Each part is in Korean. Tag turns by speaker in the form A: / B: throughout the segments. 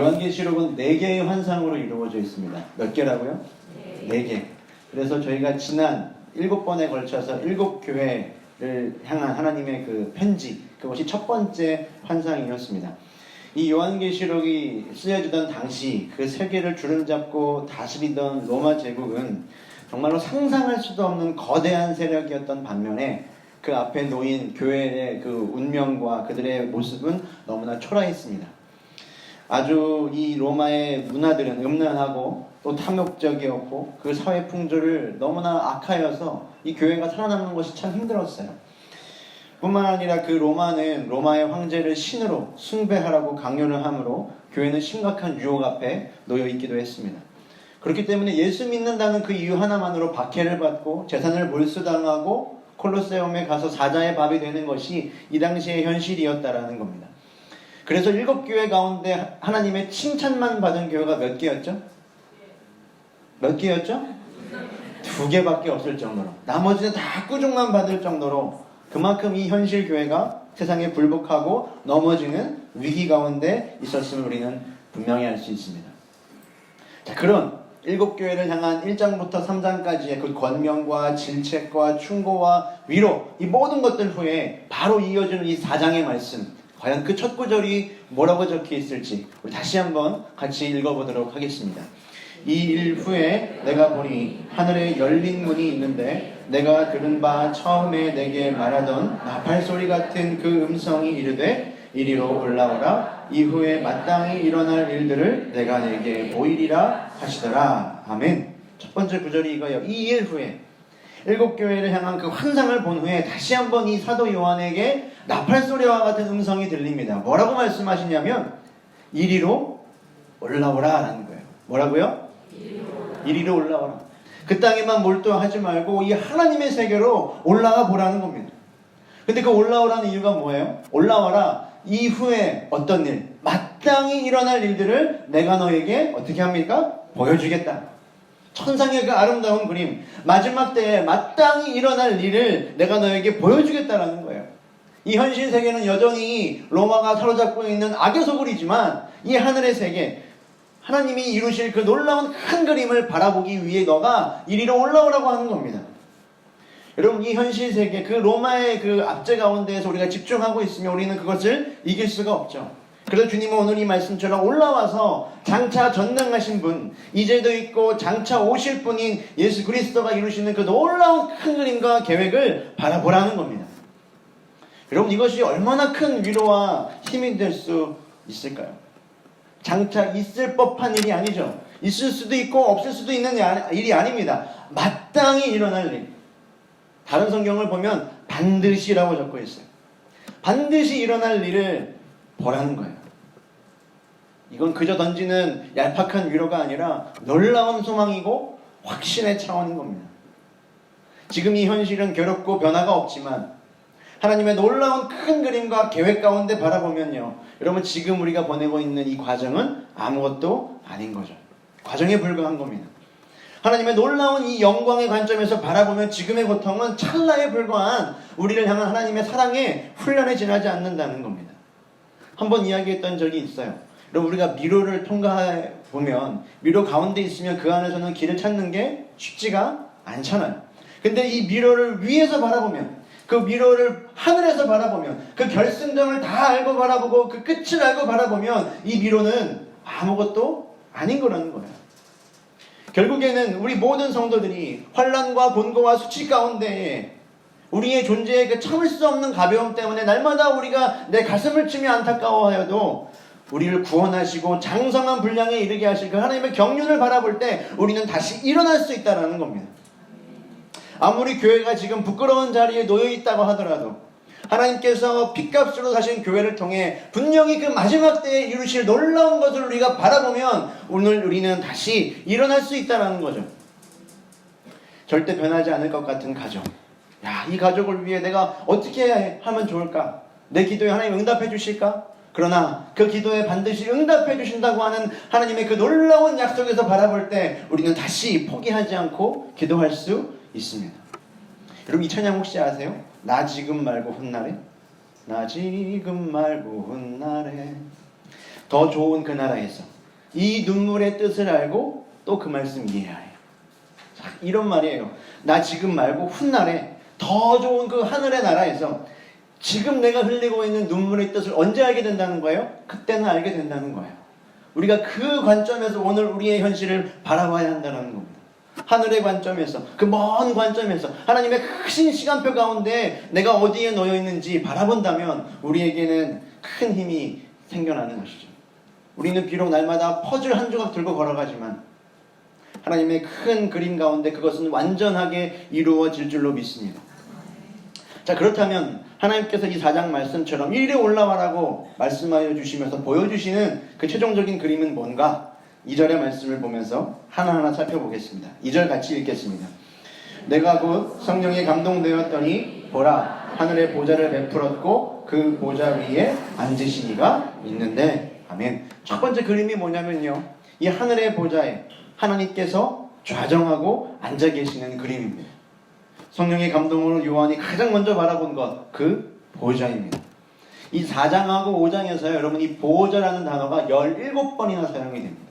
A: 요한계시록은 네 개의 환상으로 이루어져 있습니다. 몇 개라고요? 네 개. 그래서 저희가 지난 일곱 번에 걸쳐서 일곱 교회를 향한 하나님의 그 편지, 그것이 첫 번째 환상이었습니다. 이 요한계시록이 쓰여지던 당시 그 세계를 주름잡고 다스리던 로마 제국은 정말로 상상할 수도 없는 거대한 세력이었던 반면에 그 앞에 놓인 교회의 그 운명과 그들의 모습은 너무나 초라했습니다. 아주 이 로마의 문화들은 음란하고 또 탐욕적이었고 그 사회 풍조를 너무나 악하여서 이 교회가 살아남는 것이 참 힘들었어요. 뿐만 아니라 그 로마는 로마의 황제를 신으로 숭배하라고 강요를 하므로 교회는 심각한 유혹 앞에 놓여 있기도 했습니다. 그렇기 때문에 예수 믿는다는 그 이유 하나만으로 박해를 받고 재산을 몰수당하고 콜로세움에 가서 사자의 밥이 되는 것이 이 당시의 현실이었다라는 겁니다. 그래서 일곱 교회 가운데 하나님의 칭찬만 받은 교회가 몇 개였죠? 몇 개였죠? 두 개밖에 없을 정도로 나머지는 다 꾸중만 받을 정도로 그만큼 이 현실 교회가 세상에 불복하고 넘어지는 위기 가운데 있었음을 우리는 분명히 알 수 있습니다. 자, 그런 일곱 교회를 향한 1장부터 3장까지의 그 권면과 질책과 충고와 위로 이 모든 것들 후에 바로 이어지는 이 4장의 말씀 과연 그 첫 구절이 뭐라고 적혀 있을지 우리 다시 한번 같이 읽어보도록 하겠습니다. 이 일 후에 내가 보니 하늘에 열린 문이 있는데 내가 들은 바 처음에 내게 말하던 나팔 소리 같은 그 음성이 이르되 이리로 올라오라. 이후에 마땅히 일어날 일들을 내가 내게 보이리라 하시더라. 아멘. 첫 번째 구절이 이거예요. 이 일 후에 일곱 교회를 향한 그 환상을 본 후에 다시 한번 이 사도 요한에게 나팔 소리와 같은 음성이 들립니다 뭐라고 말씀하시냐면 이리로 올라오라라는 거예요 뭐라고요? 이리로 올라오라 그 땅에만 몰두하지 말고 이 하나님의 세계로 올라가 보라는 겁니다 근데 그 올라오라는 이유가 뭐예요? 올라와라 이후에 어떤 일, 마땅히 일어날 일들을 내가 너에게 어떻게 합니까? 보여주겠다. 천상의 그 아름다운 그림, 마지막 때에 마땅히 일어날 일을 내가 너에게 보여주겠다라는 거예요. 이 현실 세계는 여전히 로마가 사로잡고 있는 악의 소굴이지만 이 하늘의 세계, 하나님이 이루실 그 놀라운 큰 그림을 바라보기 위해 너가 이리로 올라오라고 하는 겁니다. 여러분 이 현실 세계 그 로마의 그 압제 가운데에서 우리가 집중하고 있으면 우리는 그것을 이길 수가 없죠. 그래서 주님은 오늘 이 말씀처럼 올라와서 장차 전능하신 분, 이제도 있고 장차 오실 분인 예수 그리스도가 이루시는 그 놀라운 큰 그림과 계획을 바라보라는 겁니다. 여러분 이것이 얼마나 큰 위로와 힘이 될 수 있을까요? 장차 있을 법한 일이 아니죠. 있을 수도 있고 없을 수도 있는 일이 아닙니다. 마땅히 일어날 일. 다른 성경을 보면 반드시라고 적혀 있어요. 반드시 일어날 일을 보라는 거예요. 이건 그저 던지는 얄팍한 위로가 아니라 놀라운 소망이고 확신의 차원인 겁니다. 지금 이 현실은 괴롭고 변화가 없지만 하나님의 놀라운 큰 그림과 계획 가운데 바라보면요. 여러분 지금 우리가 보내고 있는 이 과정은 아무것도 아닌 거죠. 과정에 불과한 겁니다. 하나님의 놀라운 이 영광의 관점에서 바라보면 지금의 고통은 찰나에 불과한 우리를 향한 하나님의 사랑의 훈련에 지나지 않는다는 겁니다. 한번 이야기했던 적이 있어요. 여러분 우리가 미로를 통과해 보면 미로 가운데 있으면 그 안에서는 길을 찾는 게 쉽지가 않잖아요. 근데 이 미로를 위에서 바라보면 그 미로를 하늘에서 바라보면 그 결승점을 다 알고 바라보고 그 끝을 알고 바라보면 이 미로는 아무것도 아닌 거라는 거예요. 결국에는 우리 모든 성도들이 환란과 곤고와 수치 가운데 우리의 존재의 그 참을 수 없는 가벼움 때문에 날마다 우리가 내 가슴을 치며 안타까워하여도 우리를 구원하시고 장성한 분량에 이르게 하실 그 하나님의 경륜을 바라볼 때 우리는 다시 일어날 수 있다라는 겁니다. 아무리 교회가 지금 부끄러운 자리에 놓여 있다고 하더라도 하나님께서 핏값으로 사신 교회를 통해 분명히 그 마지막 때에 이루실 놀라운 것을 우리가 바라보면 오늘 우리는 다시 일어날 수 있다는 거죠. 절대 변하지 않을 것 같은 가족. 야, 이 가족을 위해 내가 어떻게 하면 좋을까? 내 기도에 하나님 응답해 주실까? 그러나 그 기도에 반드시 응답해 주신다고 하는 하나님의 그 놀라운 약속에서 바라볼 때 우리는 다시 포기하지 않고 기도할 수 있습니다. 여러분 이 찬양 혹시 아세요? 나 지금 말고 훗날에 나 지금 말고 훗날에 더 좋은 그 나라에서 이 눈물의 뜻을 알고 또 그 말씀. 자, 이런 말이에요. 나 지금 말고 훗날에 더 좋은 그 하늘의 나라에서 지금 내가 흘리고 있는 눈물의 뜻을 언제 알게 된다는 거예요? 그때는 알게 된다는 거예요. 우리가 그 관점에서 오늘 우리의 현실을 바라봐야 한다는 겁니다. 하늘의 관점에서 그 먼 관점에서 하나님의 크신 시간표 가운데 내가 어디에 놓여 있는지 바라본다면 우리에게는 큰 힘이 생겨나는 것이죠. 우리는 비록 날마다 퍼즐 한 조각 들고 걸어가지만 하나님의 큰 그림 가운데 그것은 완전하게 이루어질 줄로 믿습니다. 자 그렇다면 하나님께서 이 사장 말씀처럼 이리 올라와라고 말씀하여 주시면서 보여주시는 그 최종적인 그림은 뭔가 2절의 말씀을 보면서 하나하나 살펴보겠습니다. 2절 같이 읽겠습니다. 내가 곧 성령에 감동되었더니 보라 하늘의 보좌를 베풀었고 그 보좌 위에 앉으신 이가 있는데 아멘. 첫 번째 그림이 뭐냐면요. 이 하늘의 보좌에 하나님께서 좌정하고 앉아 계시는 그림입니다. 성령의 감동으로 요한이 가장 먼저 바라본 것, 그 보좌입니다. 이 4장하고 5장에서요, 여러분 이 보좌라는 단어가 17번이나 사용이 됩니다.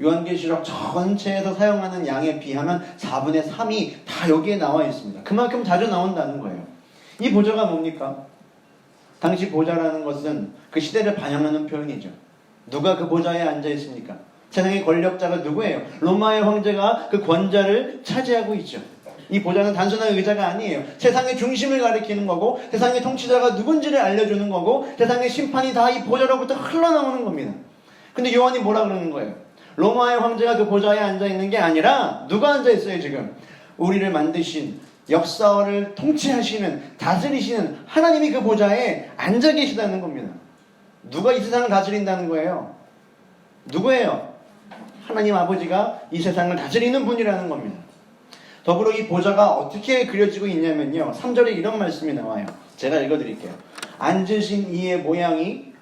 A: 요한계시록 전체에서 사용하는 양에 비하면 4분의 3이 다 여기에 나와 있습니다. 그만큼 자주 나온다는 거예요. 이 보좌가 뭡니까? 당시 보좌라는 것은 그 시대를 반영하는 표현이죠. 누가 그 보좌에 앉아 있습니까? 세상의 권력자가 누구예요? 로마의 황제가 그 권자를 차지하고 있죠. 이 보좌는 단순한 의자가 아니에요. 세상의 중심을 가리키는 거고, 세상의 통치자가 누군지를 알려주는 거고, 세상의 심판이 다 이 보좌로부터 흘러나오는 겁니다. 근데 요한이 뭐라 그러는 거예요? 로마의 황제가 그 보좌에 앉아 있는 게 아니라, 누가 앉아 있어요, 지금? 우리를 만드신, 역사를 통치하시는, 다스리시는 하나님이 그 보좌에 앉아 계시다는 겁니다. 누가 이 세상을 다스린다는 거예요? 누구예요? 하나님 아버지가 이 세상을 다스리는 분이라는 겁니다. 더불어 이 보좌가 어떻게 그려지고 있냐면요. 3절에 이런 말씀이 나와요. 제가 읽어드릴게요. 앉으신 이의 모양이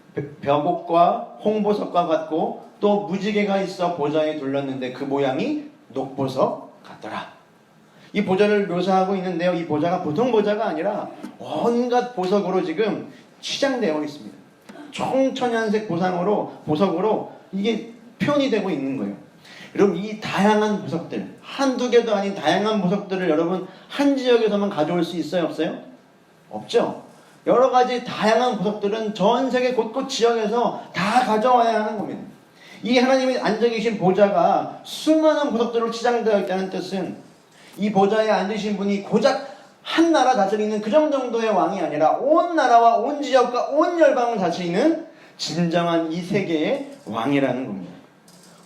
A: 벼곡과 홍보석과 같고 또 무지개가 있어 보좌에 둘렀는데 그 모양이 녹보석 같더라. 이 보좌를 묘사하고 있는데요. 이 보좌가 보통 보좌가 아니라 온갖 보석으로 지금 치장되어 있습니다. 총천연색 보상으로 보석으로 이게 표현이 되고 있는 거예요. 여러분 이 다양한 보석들 한두 개도 아닌 다양한 보석들을 여러분 한 지역에서만 가져올 수 있어요 없어요? 없죠. 여러 가지 다양한 보석들은 전 세계 곳곳 지역에서 다 가져와야 하는 겁니다. 이 하나님이 앉아 계신 보좌가 수많은 보석들로 치장되어 있다는 뜻은 이 보좌에 앉으신 분이 고작 한 나라 다스리는 그 정도의 왕이 아니라 온 나라와 온 지역과 온 열방을 다스리는 진정한 이 세계의 왕이라는 겁니다.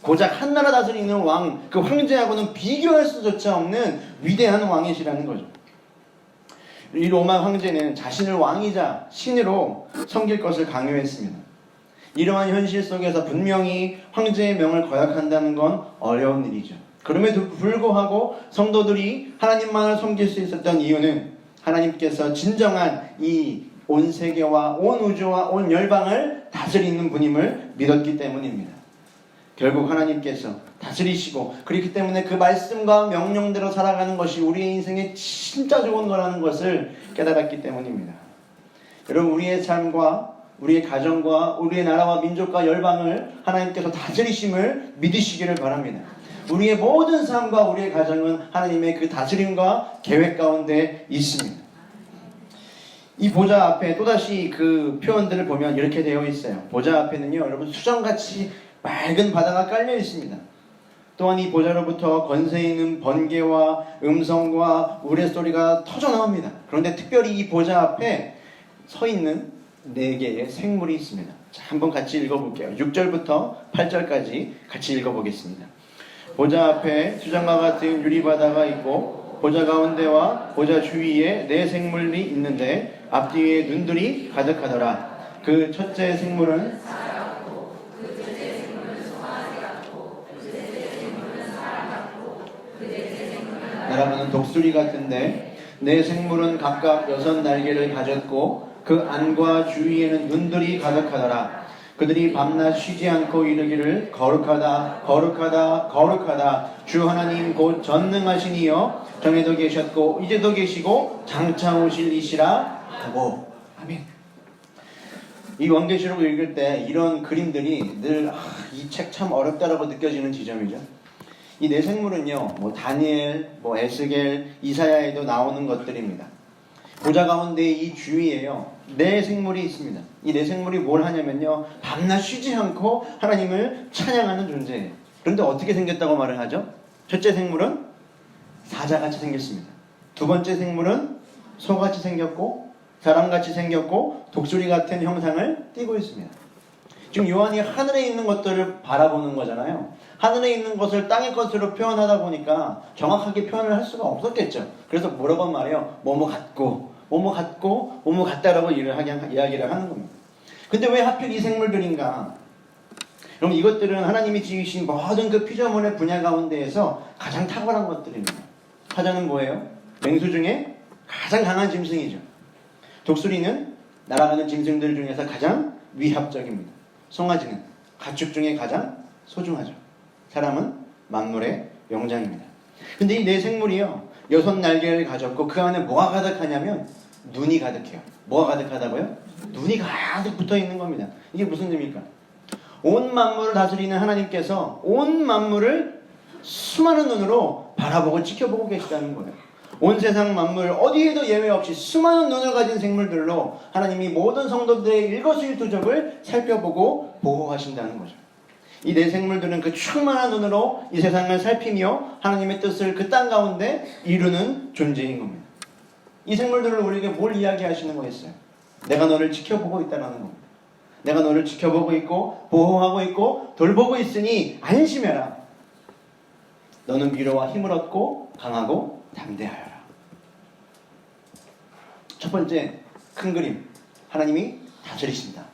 A: 고작 한 나라 다스리는 왕, 그 황제하고는 비교할 수조차 없는 위대한 왕이시라는 거죠. 이 로마 황제는 자신을 왕이자 신으로 섬길 것을 강요했습니다. 이러한 현실 속에서 분명히 황제의 명을 거역한다는 건 어려운 일이죠. 그럼에도 불구하고 성도들이 하나님만을 섬길 수 있었던 이유는 하나님께서 진정한 이 온 세계와 온 우주와 온 열방을 다스리는 분임을 믿었기 때문입니다. 결국 하나님께서 다스리시고 그렇기 때문에 그 말씀과 명령대로 살아가는 것이 우리의 인생에 진짜 좋은 거라는 것을 깨달았기 때문입니다. 여러분 우리의 삶과 우리의 가정과 우리의 나라와 민족과 열방을 하나님께서 다스리심을 믿으시기를 바랍니다. 우리의 모든 삶과 우리의 가정은 하나님의 그 다스림과 계획 가운데 있습니다. 이 보좌 앞에 또다시 그 표현들을 보면 이렇게 되어 있어요. 보좌 앞에는요, 여러분 수정같이 맑은 바다가 깔려 있습니다. 또한 이 보좌로부터 건세 있는 번개와 음성과 우레소리가 터져 나옵니다. 그런데 특별히 이 보좌 앞에 서 있는 네 개의 생물이 있습니다. 자, 한번 같이 읽어볼게요. 6절부터 8절까지 같이 읽어보겠습니다. 보좌 앞에 수정과 같은 유리바다가 있고 보좌 가운데와 보좌 주위에 네 생물이 있는데 앞뒤에 눈들이 가득하더라. 그 첫째 생물은 여러분은 독수리 같은데 네 생물은 각각 여섯 날개를 가졌고 그 안과 주위에는 눈들이 가득하더라. 그들이 밤낮 쉬지 않고 이르기를 거룩하다 거룩하다 거룩하다 주 하나님 곧 전능하시니여 전에도 계셨고 이제도 계시고 장차 오실 이시라 하고 아멘 이 왕계시록을 읽을 때 이런 그림들이 늘 이 책 참 어렵다라고 느껴지는 지점이죠. 이네 생물은요, 뭐 다니엘, 뭐 에스겔, 이사야에도 나오는 것들입니다. 보좌 가운데 이 주위에요, 네 생물이 있습니다. 이네 생물이 뭘 하냐면요, 밤낮 쉬지 않고 하나님을 찬양하는 존재예요. 그런데 어떻게 생겼다고 말을 하죠? 첫째 생물은 사자같이 생겼습니다. 두 번째 생물은 소같이 생겼고 사람같이 생겼고 독수리 같은 형상을 띠고 있습니다. 지금 요한이 하늘에 있는 것들을 바라보는 거잖아요. 하늘에 있는 것을 땅의 것으로 표현하다 보니까 정확하게 표현을 할 수가 없었겠죠. 그래서 뭐라고 말해요? 뭐뭐 같고, 뭐뭐 같고, 뭐뭐 같다라고 일을 하게, 이야기를 하는 겁니다. 근데 왜 하필 이 생물들인가? 그럼 이것들은 하나님이 지으신 모든 그 피조물의 분야 가운데에서 가장 탁월한 것들입니다. 사자는 뭐예요? 맹수 중에 가장 강한 짐승이죠. 독수리는 날아가는 짐승들 중에서 가장 위합적입니다. 송아지는 가축 중에 가장 소중하죠. 사람은 만물의 영장입니다. 근데 이 네 생물이요. 여섯 날개를 가졌고 그 안에 뭐가 가득하냐면 눈이 가득해요. 뭐가 가득하다고요? 눈이 가득 붙어 있는 겁니다. 이게 무슨 의미입니까? 온 만물을 다스리는 하나님께서 온 만물을 수많은 눈으로 바라보고 지켜보고 계시다는 거예요. 온 세상 만물 어디에도 예외 없이 수많은 눈을 가진 생물들로 하나님이 모든 성도들의 일거수일투족을 살펴보고 보호하신다는 거죠. 이 네 생물들은 그 충만한 눈으로 이 세상을 살피며 하나님의 뜻을 그 땅 가운데 이루는 존재인 겁니다. 이 생물들을 우리에게 뭘 이야기하시는 거겠어요? 내가 너를 지켜보고 있다는 겁니다. 내가 너를 지켜보고 있고 보호하고 있고 돌보고 있으니 안심해라. 너는 위로와 힘을 얻고 강하고 담대하여라. 첫 번째 큰 그림 하나님이 다스리신다.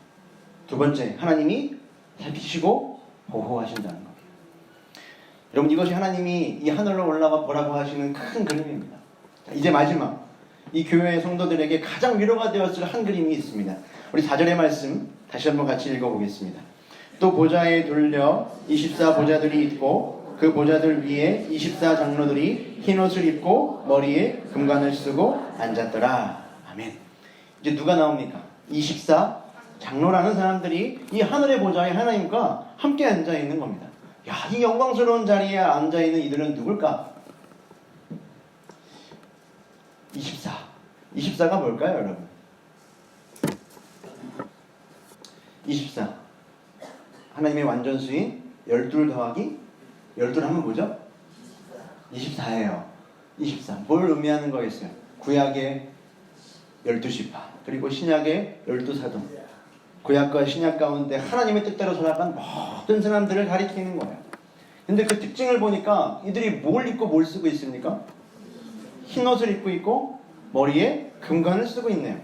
A: 두 번째 하나님이 살피시고 보호하신다는 겁니다. 여러분 이것이 하나님이 이 하늘로 올라가 보라고 하시는 큰 그림입니다. 자, 이제 마지막 이 교회의 성도들에게 가장 위로가 되었을 한 그림이 있습니다. 우리 4절의 말씀 다시 한번 같이 읽어보겠습니다. 또 보좌에 돌려 24 보좌들이 있고 그 보좌들 위에 24 장로들이 흰 옷을 입고 머리에 금관을 쓰고 앉았더라. 아멘. 이제 누가 나옵니까? 24 장로라는 사람들이 이 하늘의 보좌에 하나님과 함께 앉아 있는 겁니다. 야, 이 영광스러운 자리에 앉아 있는 이들은 누굴까? 24. 24가 뭘까요, 여러분? 24. 하나님의 완전수인 12 더하기 12 하면 뭐죠? 24예요. 24. 뭘 의미하는 거겠어요? 구약의 12지파, 그리고 신약의 12사도. 구약과 신약 가운데 하나님의 뜻대로 살아간 모든 사람들을 가리키는 거예요. 근데 그 특징을 보니까 이들이 뭘 입고 뭘 쓰고 있습니까? 흰 옷을 입고 있고 머리에 금관을 쓰고 있네요.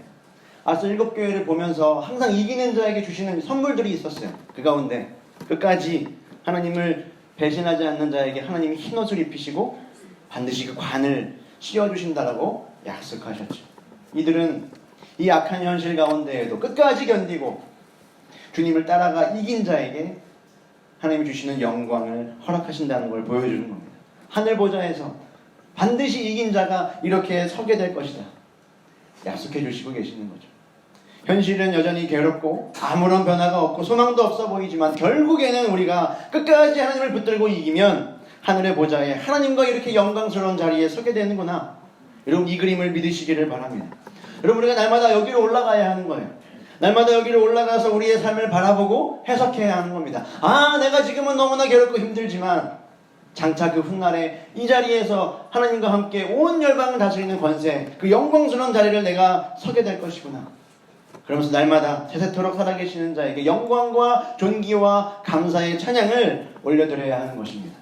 A: 앞서 일곱 교회를 보면서 항상 이기는 자에게 주시는 선물들이 있었어요. 그 가운데 끝까지 하나님을 배신하지 않는 자에게 하나님이 흰 옷을 입히시고 반드시 그 관을 씌워주신다라고 약속하셨죠. 이들은 이 악한 현실 가운데에도 끝까지 견디고 주님을 따라가 이긴 자에게 하나님이 주시는 영광을 허락하신다는 걸 보여주는 겁니다. 하늘 보좌에서 반드시 이긴 자가 이렇게 서게 될 것이다. 약속해 주시고 계시는 거죠. 현실은 여전히 괴롭고 아무런 변화가 없고 소망도 없어 보이지만 결국에는 우리가 끝까지 하나님을 붙들고 이기면 하늘의 보좌에 하나님과 이렇게 영광스러운 자리에 서게 되는구나. 여러분 이 그림을 믿으시기를 바랍니다. 여러분 우리가 날마다 여기로 올라가야 하는 거예요. 날마다 여기로 올라가서 우리의 삶을 바라보고 해석해야 하는 겁니다. 아, 내가 지금은 너무나 괴롭고 힘들지만 장차 그 훗날에 이 자리에서 하나님과 함께 온 열방을 다스리는 권세, 그 영광스러운 자리를 내가 서게 될 것이구나. 그러면서 날마다 세세토록 살아계시는 자에게 영광과 존귀와 감사의 찬양을 올려드려야 하는 것입니다.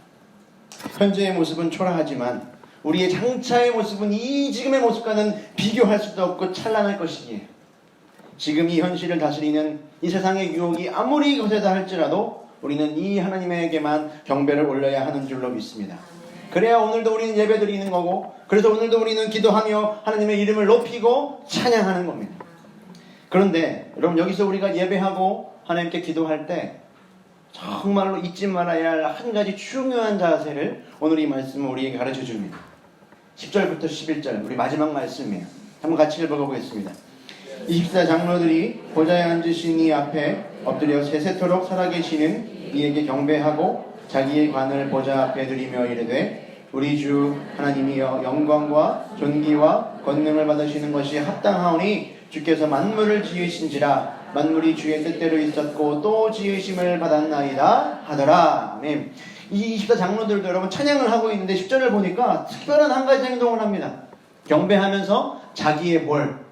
A: 현재의 모습은 초라하지만 우리의 장차의 모습은 이 지금의 모습과는 비교할 수도 없고 찬란할 것이기에 지금 이 현실을 다스리는 이 세상의 유혹이 아무리 거세다 할지라도 우리는 이 하나님에게만 경배를 올려야 하는 줄로 믿습니다. 그래야 오늘도 우리는 예배 드리는 거고 그래서 오늘도 우리는 기도하며 하나님의 이름을 높이고 찬양하는 겁니다. 그런데 여러분 여기서 우리가 예배하고 하나님께 기도할 때 정말로 잊지 말아야 할 한 가지 중요한 자세를 오늘 이 말씀은 우리에게 가르쳐 줍니다. 10절부터 11절 우리 마지막 말씀이에요. 한번 같이 읽어보겠습니다. 24 장로들이 보좌에 앉으신 이 앞에 엎드려 세세토록 살아계시는 이에게 경배하고 자기의 관을 보좌 앞에 드리며 이르되 우리 주 하나님이여 영광과 존귀와 권능을 받으시는 것이 합당하오니 주께서 만물을 지으신지라. 만물이 주의 뜻대로 있었고 또 지으심을 받았나이다 하더라. 아멘. 이 24 장로들도 여러분 찬양을 하고 있는데 10절을 보니까 특별한 한 가지 행동을 합니다. 경배하면서 자기의 뭘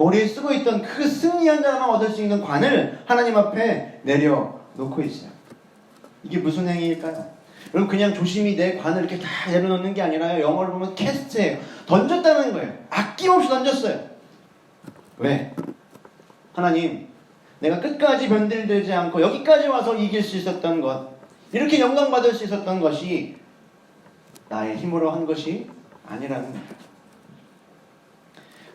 A: 머리에 쓰고 있던 그 승리한 자만 얻을 수 있는 관을 하나님 앞에 내려놓고 있어요. 이게 무슨 행위일까요? 여러분 그냥 조심히 내 관을 이렇게 다 내려놓는 게 아니라요. 영어를 보면 캐스트예요. 던졌다는 거예요. 아낌없이 던졌어요. 왜? 하나님, 내가 끝까지 변질되지 않고 여기까지 와서 이길 수 있었던 것, 이렇게 영광 받을 수 있었던 것이 나의 힘으로 한 것이 아니라는 거예요.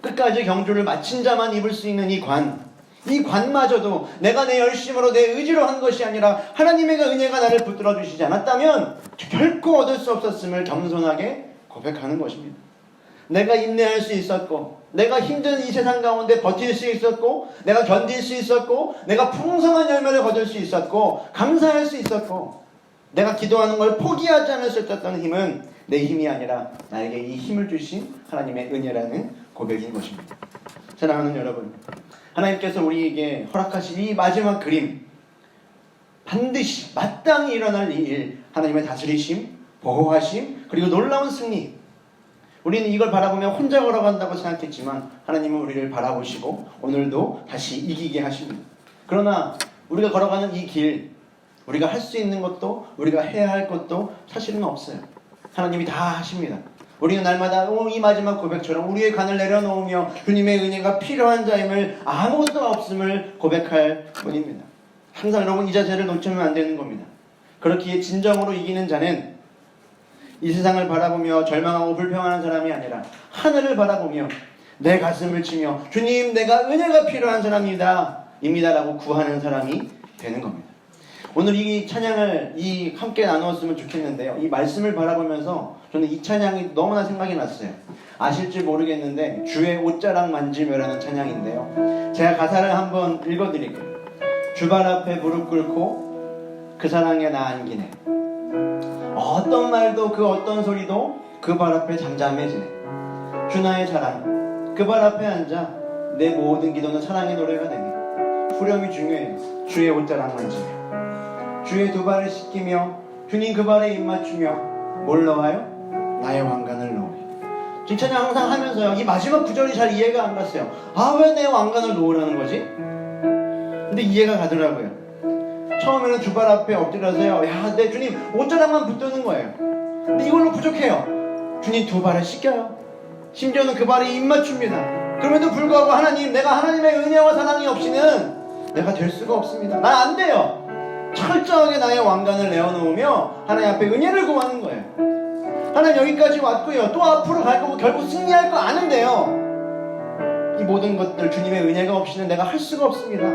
A: 끝까지 경주를 마친 자만 입을 수 있는 이 관. 이 관마저도 내가 내 열심으로 내 의지로 한 것이 아니라 하나님의 그 은혜가 나를 붙들어 주시지 않았다면 결코 얻을 수 없었음을 겸손하게 고백하는 것입니다. 내가 인내할 수 있었고, 내가 힘든 이 세상 가운데 버틸 수 있었고, 내가 견딜 수 있었고, 내가 풍성한 열매를 거둘 수 있었고, 감사할 수 있었고, 내가 기도하는 걸 포기하지 않을 수 있었던 힘은 내 힘이 아니라 나에게 이 힘을 주신 하나님의 은혜라는 고백인 것입니다. 사랑하는 여러분, 하나님께서 우리에게 허락하신 이 마지막 그림, 반드시 마땅히 일어날 이 일, 하나님의 다스리심, 보호하심, 그리고 놀라운 승리. 우리는 이걸 바라보며 혼자 걸어간다고 생각했지만 하나님은 우리를 바라보시고 오늘도 다시 이기게 하십니다. 그러나 우리가 걸어가는 이 길, 우리가 할 수 있는 것도 우리가 해야 할 것도 사실은 없어요. 하나님이 다 하십니다. 우리는 날마다 이 마지막 고백처럼 우리의 간을 내려놓으며 주님의 은혜가 필요한 자임을 아무것도 없음을 고백할 뿐입니다. 항상 여러분 이 자세를 놓치면 안 되는 겁니다. 그렇기에 진정으로 이기는 자는 이 세상을 바라보며 절망하고 불평하는 사람이 아니라 하늘을 바라보며 내 가슴을 치며 주님 내가 은혜가 필요한 사람이다 입니다라고 구하는 사람이 되는 겁니다. 오늘 이 찬양을 이 함께 나누었으면 좋겠는데요. 이 말씀을 바라보면서 저는 이 찬양이 너무나 생각이 났어요. 아실지 모르겠는데 주의 옷자락 만지며라는 찬양인데요. 제가 가사를 한번 읽어드릴게요. 주발 앞에 무릎 꿇고 그 사랑에 나 안기네. 어떤 말도 그 어떤 소리도 그 발 앞에 잠잠해지네. 주 나의 사랑 그 발 앞에 앉아 내 모든 기도는 사랑의 노래가 되네. 후렴이 중요해요. 주의 옷자락 만지며 주의 두 발을 씻기며 주님 그 발에 입 맞추며 뭘 넣어요? 나의 왕관을 넣으리. 찬양 항상 하면서요. 이 마지막 구절이 잘 이해가 안 갔어요. 아 왜 내 왕관을 놓으라는 거지? 근데 이해가 가더라고요. 처음에는 두 발 앞에 엎드려서요. 야, 내 주님 옷자락만 붙드는 거예요. 근데 이걸로 부족해요. 주님 두 발을 씻겨요. 심지어는 그 발에 입 맞춥니다. 그럼에도 불구하고 하나님, 내가 하나님의 은혜와 사랑이 없이는 내가 될 수가 없습니다. 난 안 돼요. 철저하게 나의 왕관을 내어놓으며 하나님 앞에 은혜를 구하는 거예요. 하나님 여기까지 왔고요. 또 앞으로 갈 거고 결국 승리할 거 아는데요. 이 모든 것들 주님의 은혜가 없이는 내가 할 수가 없습니다.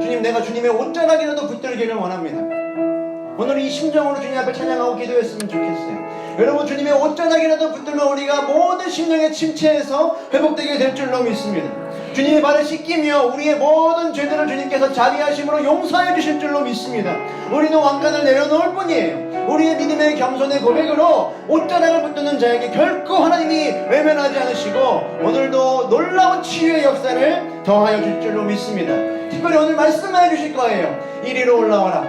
A: 주님 내가 주님의 옷자락이라도 붙들기를 원합니다. 오늘 이 심정으로 주님 앞에 찬양하고 기도했으면 좋겠어요. 여러분 주님의 옷자락이라도 붙들면 우리가 모든 심령의 침체에서 회복되게 될 줄로 믿습니다. 주님의 발을 씻기며 우리의 모든 죄들을 주님께서 자비하심으로 용서해 주실 줄로 믿습니다. 우리는 왕관을 내려놓을 뿐이에요. 우리의 믿음의 겸손의 고백으로 옷자락을 붙드는 자에게 결코 하나님이 외면하지 않으시고 오늘도 놀라운 치유의 역사를 더하여 줄 줄로 믿습니다. 특별히 오늘 말씀해 주실 거예요. 이리로 올라와라.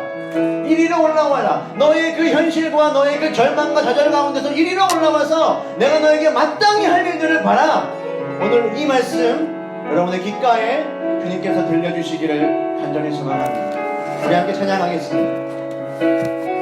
A: 이리로 올라와라. 너의 그 현실과 너의 그 절망과 좌절 가운데서 이리로 올라와서 내가 너에게 마땅히 할 일들을 봐라. 오늘 이 말씀 여러분의 귓가에 주님께서 들려주시기를 간절히 소망합니다. 우리 함께 찬양하겠습니다.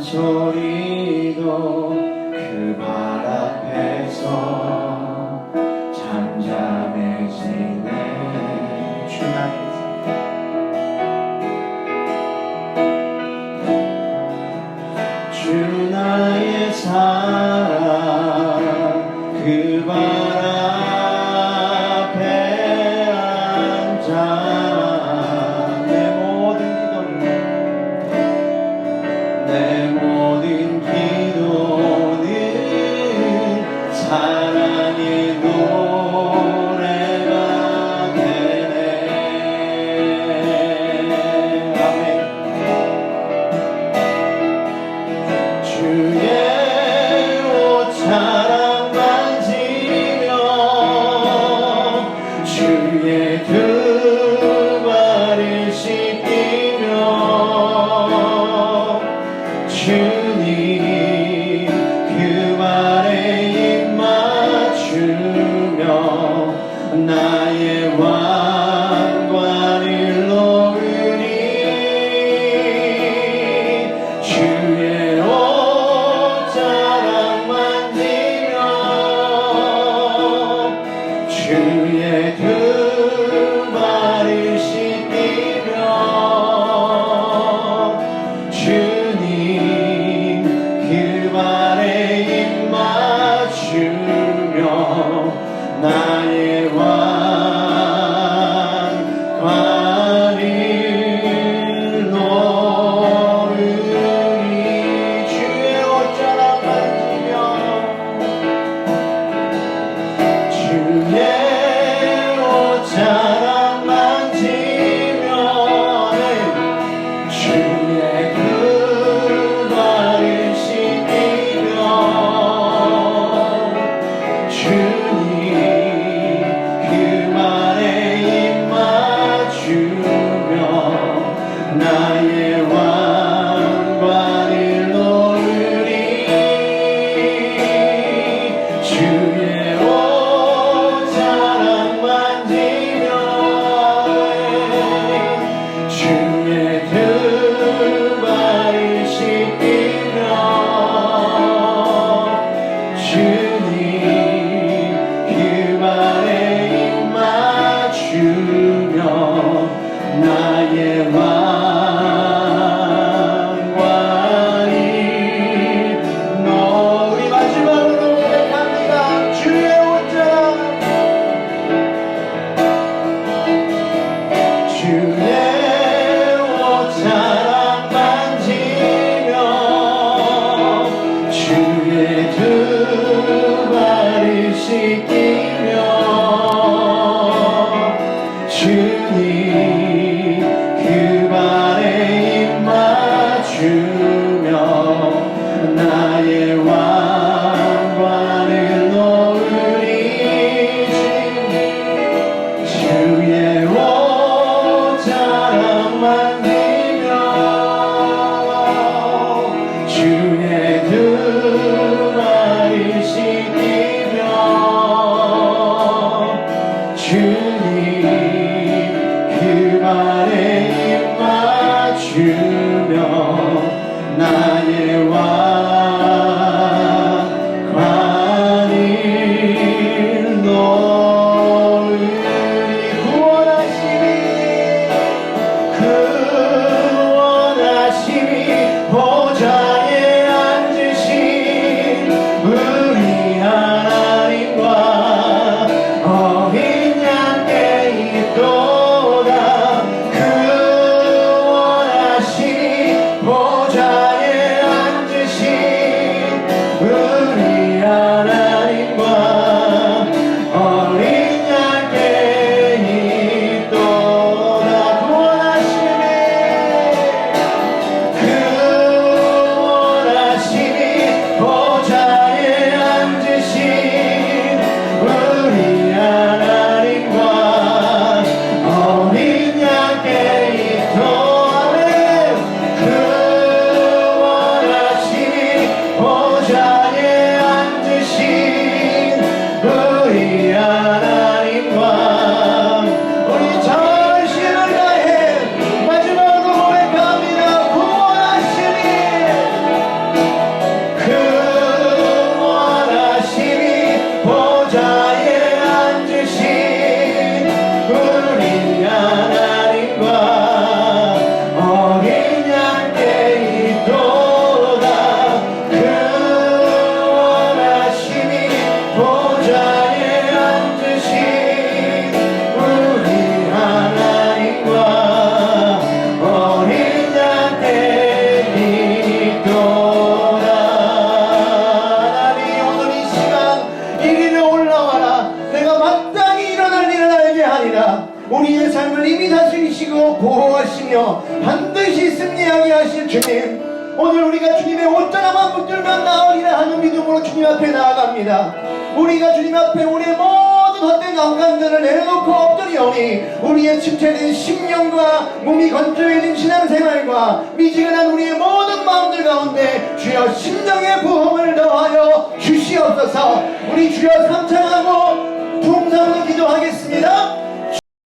A: 소리도 그 발 앞에서 주의 두